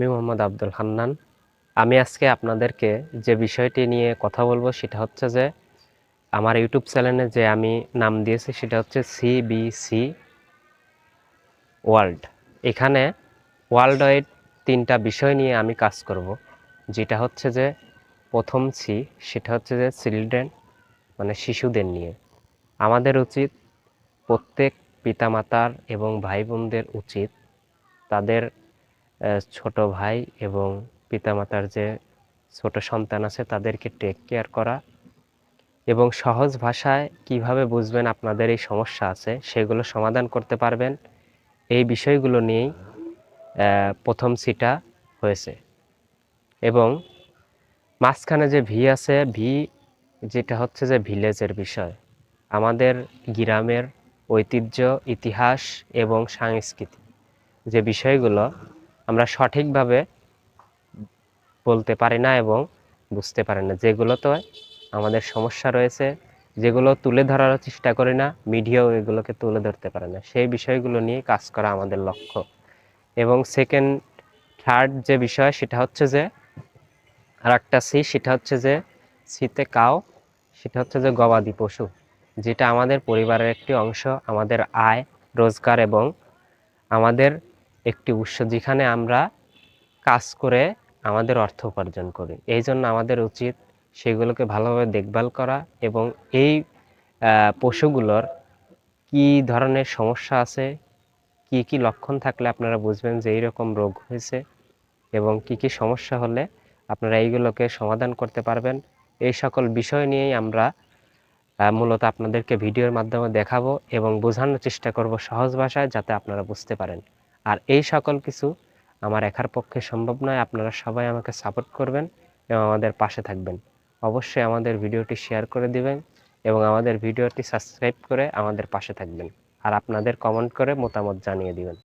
আমি মোহাম্মদ আব্দুল হান্নান। আমি আজকে আপনাদেরকে যে বিষয়টি নিয়ে কথা বলব সেটা হচ্ছে যে, আমার ইউটিউব চ্যানেলে যে আমি নাম দিয়েছি সেটা হচ্ছে সিবিসি ওয়ার্ল্ড। এখানে ওয়ার্ল্ড ওয়াইড তিনটা বিষয় নিয়ে আমি কাজ করব, যেটা হচ্ছে যে প্রথম সি, সেটা হচ্ছে যে চিলড্রেন মানে শিশুদের নিয়ে। আমাদের উচিত প্রত্যেক পিতামাতার এবং ভাই বোনদের উচিত তাদের ছোট ভাই এবং পিতামাতার যে ছোট সন্তান আছে, তাদেরকে টেক কেয়ার করা এবং সহজ ভাষায় কীভাবে বুঝবেন আপনাদের এই সমস্যা আছে, সেগুলো সমাধান করতে পারবেন। এই বিষয়গুলো নিয়েই প্রথম সিটা হয়েছে। এবং মাঝখানে যে ভি আছে, ভি যেটা হচ্ছে যে ভিলেজের বিষয়। আমাদের গ্রামের ঐতিহ্য, ইতিহাস এবং সংস্কৃতি, যে বিষয়গুলো আমরা সঠিকভাবে বলতে পারি না এবং বুঝতে পারি না। যেগুলোতে আমাদের সমস্যা রয়েছে, যেগুলো তুলে ধরার চেষ্টা করি না, মিডিয়াও এগুলোকে তুলে ধরতে পারে না। সেই বিষয়গুলো নিয়ে কাজ করা আমাদের লক্ষ্য। এবং সেকেন্ড থার্ড যে বিষয়, সেটা হচ্ছে যে আর একটা সি সেটা হচ্ছে যে শীতে কাও সেটা হচ্ছে যে গবাদি পশু, যেটা আমাদের পরিবারের একটি অংশ, আমাদের আয়, রোজগার এবং আমাদের একটি উৎস যেখানে আমরা কাজ করে আমাদের অর্থ উপার্জন করি। এই জন্য আমাদের উচিত সেগুলোকে ভালোভাবে দেখভাল করা এবং এই পশুগুলোর কি ধরনের সমস্যা আছে, কি কি লক্ষণ থাকলে আপনারা বুঝবেন যে এইরকম রোগ হয়েছে এবং কি কি সমস্যা হলে আপনারা এইগুলোকে সমাধান করতে পারবেন। এই সকল বিষয় নিয়েই আমরা মূলত আপনাদেরকে ভিডিওর মাধ্যমে দেখাবো এবং বোঝানোর চেষ্টা করব সহজ ভাষায় যাতে আপনারা বুঝতে পারেন। আর এই সকল কিছু আমার একার পক্ষে সম্ভব নয়। আপনারা সবাই আমাকে সাপোর্ট করবেন এবং আমাদের পাশে থাকবেন। অবশ্যই আমাদের ভিডিওটি শেয়ার করে দিবেন এবং আমাদের ভিডিওটি সাবস্ক্রাইব করে আমাদের পাশে থাকবেন। আর আপনাদের কমেন্ট করে মতামত জানিয়ে দিবেন।